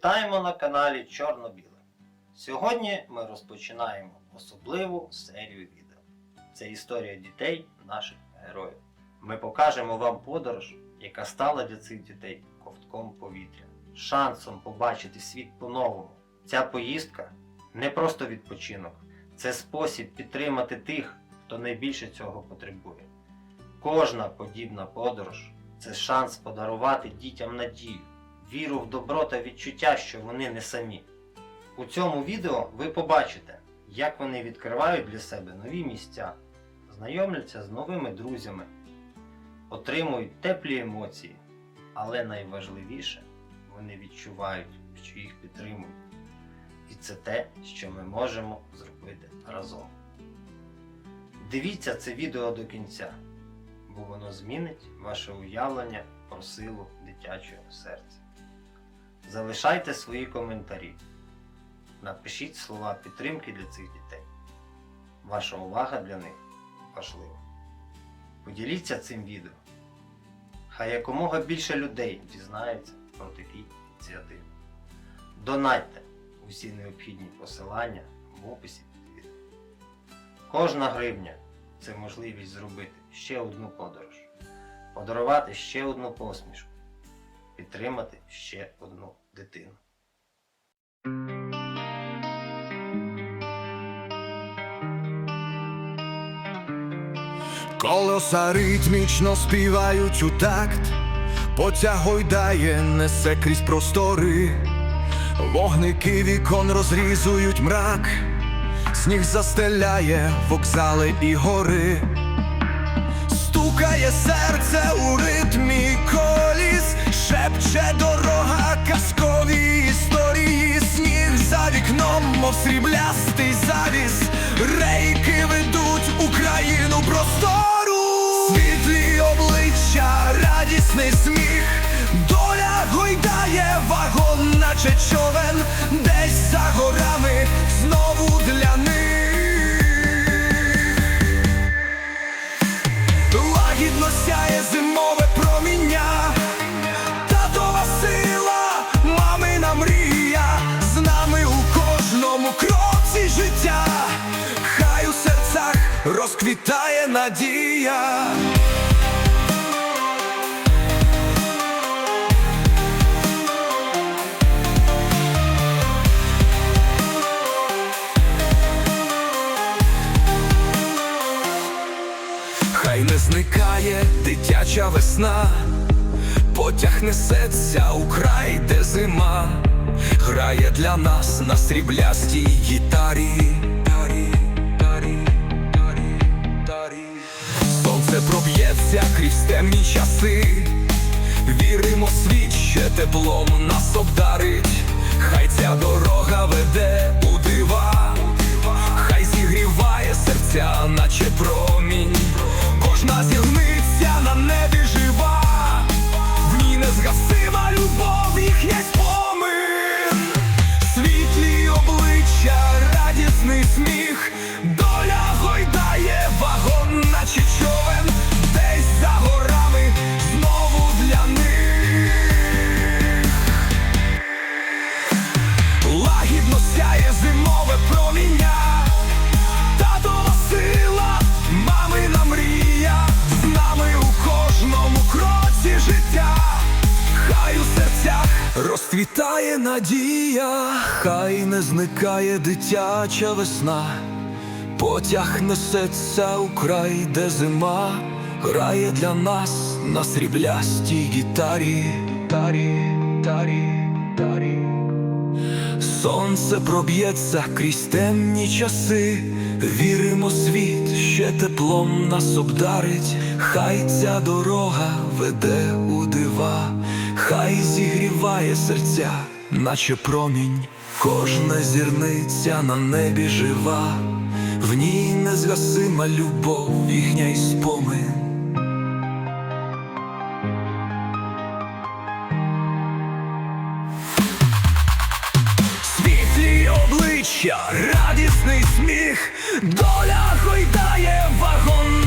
Вітаємо на каналі Чорно-Біле. Сьогодні ми розпочинаємо особливу серію відео. Це історія дітей, наших героїв. Ми покажемо вам подорож, яка стала для цих дітей ковтком повітря, шансом побачити світ по-новому. Ця поїздка не просто відпочинок, це спосіб підтримати тих, хто найбільше цього потребує. Кожна подібна подорож це шанс подарувати дітям надію, віру в добро та відчуття, що вони не самі. У цьому відео ви побачите, як вони відкривають для себе нові місця, знайомляться з новими друзями, отримують теплі емоції, але найважливіше вони відчувають, що їх підтримують. І це те, що ми можемо зробити разом. Дивіться це відео до кінця, бо воно змінить ваше уявлення про силу дитячого серця. Залишайте свої коментарі. Напишіть слова підтримки для цих дітей. Ваша увага для них важлива. Поділіться цим відео. Хай якомога більше людей дізнається про такі ініціативи. Донатьте усі необхідні посилання в описі під відео. Кожна гривня це можливість зробити ще одну подорож, подарувати ще одну посмішку, підтримати ще одну дитину. Колеса ритмічно співають у такт, потяг гойдає, несе крізь простори, вогники вікон розрізують мрак, сніг застеляє вокзали і гори, стукає серце у ритмі шепче дорога казкові історії, сніг за вікном, мов сріблястий завіс, рейки ведуть Україну простору, світлі обличчя, радісний сміх, доля гойдає вагон, наче човен, розквітає надія. Хай не зникає дитяча весна, потяг несеться у край, де зима, грає для нас на сріблястій гітарі. Сонце проб'ється крізь темні часи, віримо, світ ще теплом нас обдарить, хай ця дорога веде у дива, хай зігріває серця, наче промінь. Кожна зірниця на небі жива, в ній незгасима любов, їхня спомин, світлі обличчя, радісний сміх, розквітає надія, хай не зникає дитяча весна, потяг несеться у край, де зима, грає для нас на сріблястій гітарі, тарі, тарі, тарі. Сонце проб'ється крізь темні часи, віримо, світ ще теплом нас обдарить, хай ця дорога веде у дива, хай зігріває серця, наче промінь, кожна зірниця на небі жива, в ній незгасима любов, їхня й спомин. Світлі обличчя, радісний сміх, доля гойдає вагон,